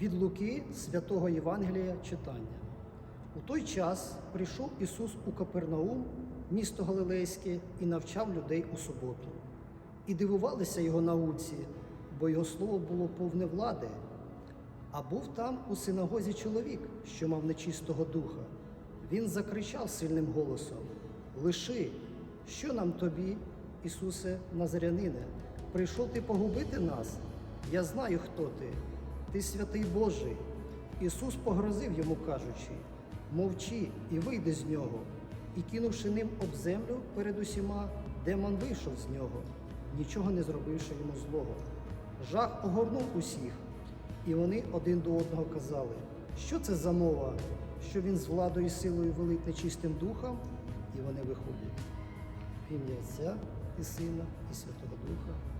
Від Луки святого Євангелія читання. У той час прийшов Ісус у Капернаум, місто Галилейське, і навчав людей у суботу. І дивувалися його науці, бо його слово було повне влади. А був там у синагозі чоловік, що мав нечистого духа. Він закричав сильним голосом: Лиши, що нам тобі, Ісусе Назарянине? Прийшов ти погубити нас? Я знаю, хто ти. Ти святий Божий. Ісус погрозив йому, кажучи: Мовчи і вийди з нього. І кинувши ним об землю перед усіма, демон вийшов з нього, нічого не зробивши йому злого. Жах огорнув усіх, і вони один до одного казали, що це за мова, що він з владою і силою велить нечистим духом, і вони виходять. В ім'я Отця і Сина, і Святого Духа.